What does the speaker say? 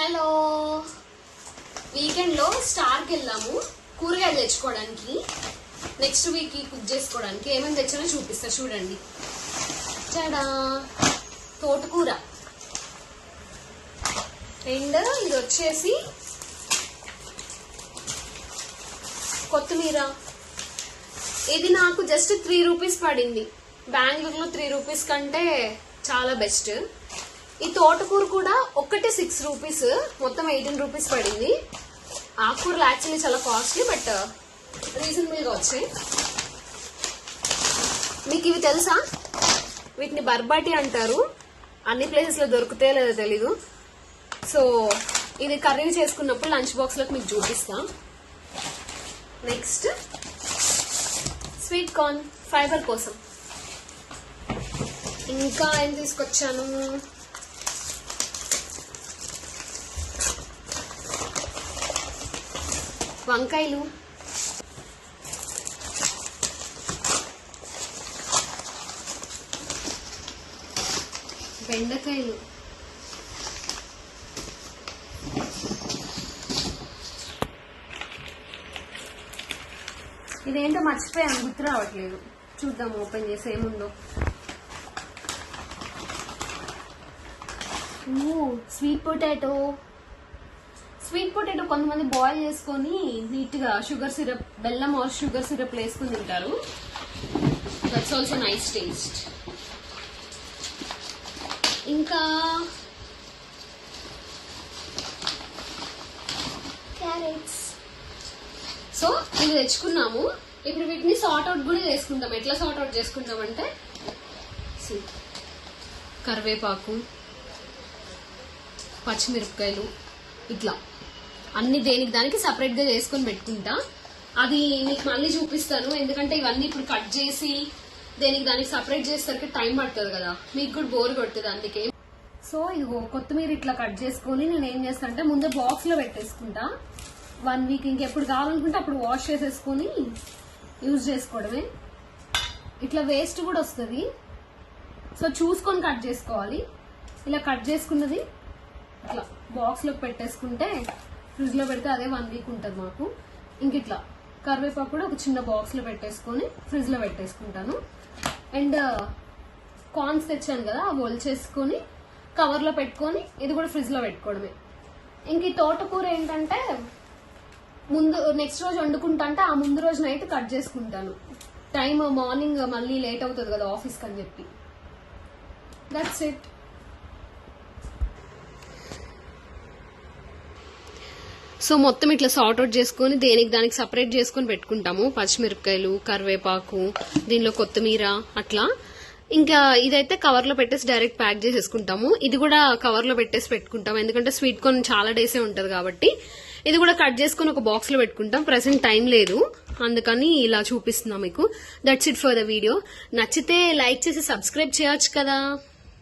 Hello. వీకెండ్లో స్టార్కి వెళ్ళాము కూరగాయలు తెచ్చుకోవడానికి. నెక్స్ట్ వీక్ కుక్ చేసుకోవడానికి. ఏమేమి తెచ్చానో చూపిస్తా చూడండి. చడా తోటకూర. అండ్ ఇది వచ్చేసి కొత్తిమీర. ఇది నాకు జస్ట్ త్రీ రూపీస్ పడింది. బెంగళూరులో త్రీ రూపీస్ కంటే చాలా బెస్ట్ ఈ తోటకూర కూడా ఒక్కటే సిక్స్ రూపీస్ మొత్తం ఎయిటీన్ రూపీస్ పడింది. ఆకుకూరలు యాక్చువల్లీ చాలా కాస్ట్లీ బట్ రీజనబుల్గా వచ్చాయి. మీకు ఇవి తెలుసా? వీటిని బర్బాటి అంటారు. అన్ని ప్లేసెస్లో దొరుకుతాయో లేదో తెలీదు. సో ఇది కర్రీ చేసుకున్నప్పుడు లంచ్ బాక్స్లోకి మీకు చూపిస్తాం. నెక్స్ట్ స్వీట్ కార్న్ ఫైబర్ కోసం. ఇంకా ఏం తీసుకొచ్చాను? వంకాయలు. బెండకాయలు. ఇదేంటో మర్చిపోయాను గుర్తు రావట్లేదు. చూద్దాం ఓపెన్ చేసి ఏముందో. Sweet potato. స్వీట్ పొటాటో కొంతమంది బాయిల్ చేసుకొని నీట్గా షుగర్ సిరప్ బెల్లం ఆర్ షుగర్ సిరప్ వేసుకుని తింటారు. దట్స్ ఆల్సో నైస్ టేస్ట్ ఇంకా క్యారెట్స్ సో ఇవి తెచ్చుకున్నాము. ఇప్పుడు వీటిని సార్ట్ అవుట్ కూడా చేసుకుంటాం. ఎట్లా సార్ట్ అవుట్ చేసుకుంటాం అంటే కరివేపాకు పచ్చిమిరపకాయలు ఇట్లా. అన్ని దేనికి దానికి సపరేట్గా చేసుకొని పెట్టుకుంటా. అది మీకు మళ్ళీ చూపిస్తాను. ఎందుకంటే ఇవన్నీ ఇప్పుడు కట్ చేసి దేనికి దానికి సపరేట్ చేసేసరికి టైం పడుతుంది కదా. మీకు కూడా బోర్ కొడుతుంది అందుకే. సో ఇదిగో కొత్తిమీర ఇట్లా కట్ చేసుకొని నేను ఏం చేస్తా అంటే ముందే బాక్స్లో పెట్టేసుకుంటా. వన్ వీక్ ఇంకెప్పుడు కావాలనుకుంటే అప్పుడు వాష్ చేసేసుకొని యూజ్ చేసుకోవడమే. ఇట్లా వేస్ట్ కూడా వస్తుంది. సో చూసుకొని కట్ చేసుకోవాలి. ఇలా కట్ చేసుకున్నది ఇట్లా బాక్స్లోకి పెట్టేసుకుంటే ఫ్రిడ్జ్లో పెడితే అదే వన్ వీక్ ఉంటుంది మాకు. ఇంక ఇట్లా కరివేపాకు కూడా ఒక చిన్న బాక్స్లో పెట్టేసుకొని ఫ్రిడ్జ్లో పెట్టేసుకుంటాను. అండ్ కార్న్స్ uh, తెచ్చాను కదా అవి ఒలిచేసుకొని కవర్లో పెట్టుకొని ఇది కూడా ఫ్రిడ్జ్లో పెట్టుకోవడమే. ఇంక ఈ తోటకూర ఏంటంటే ముందు నెక్స్ట్ రోజు వండుకుంటా అంటే ఆ ముందు రోజు నైట్ కట్ చేసుకుంటాను. టైం మార్నింగ్ మళ్ళీ లేట్ అవుతుంది కదా ఆఫీస్కి అని చెప్పి. దట్స్ ఇట్ సో మొత్తం ఇట్లా సార్ట్ అవుట్ చేసుకొని దేనికి దానికి సపరేట్ చేసుకొని పెట్టుకుంటాము. పచ్చిమిరపకాయలు కరివేపాకు దీనిలో కొత్తిమీర అట్లా. ఇంకా ఇదైతే కవర్లో పెట్టేసి డైరెక్ట్ ప్యాక్ చేసేసుకుంటాము. ఇది కూడా కవర్లో పెట్టేసి పెట్టుకుంటాం ఎందుకంటే స్వీట్ కార్న్ చాలా డేసే ఉంటది కాబట్టి. ఇది కూడా కట్ చేసుకుని ఒక బాక్స్లో పెట్టుకుంటాం. ప్రెసెంట్ టైం లేదు. అందుకని ఇలా చూపిస్తున్నా మీకు. That's it for the video నచ్చితే లైక్ చేసి సబ్స్క్రైబ్ చేయొచ్చు కదా.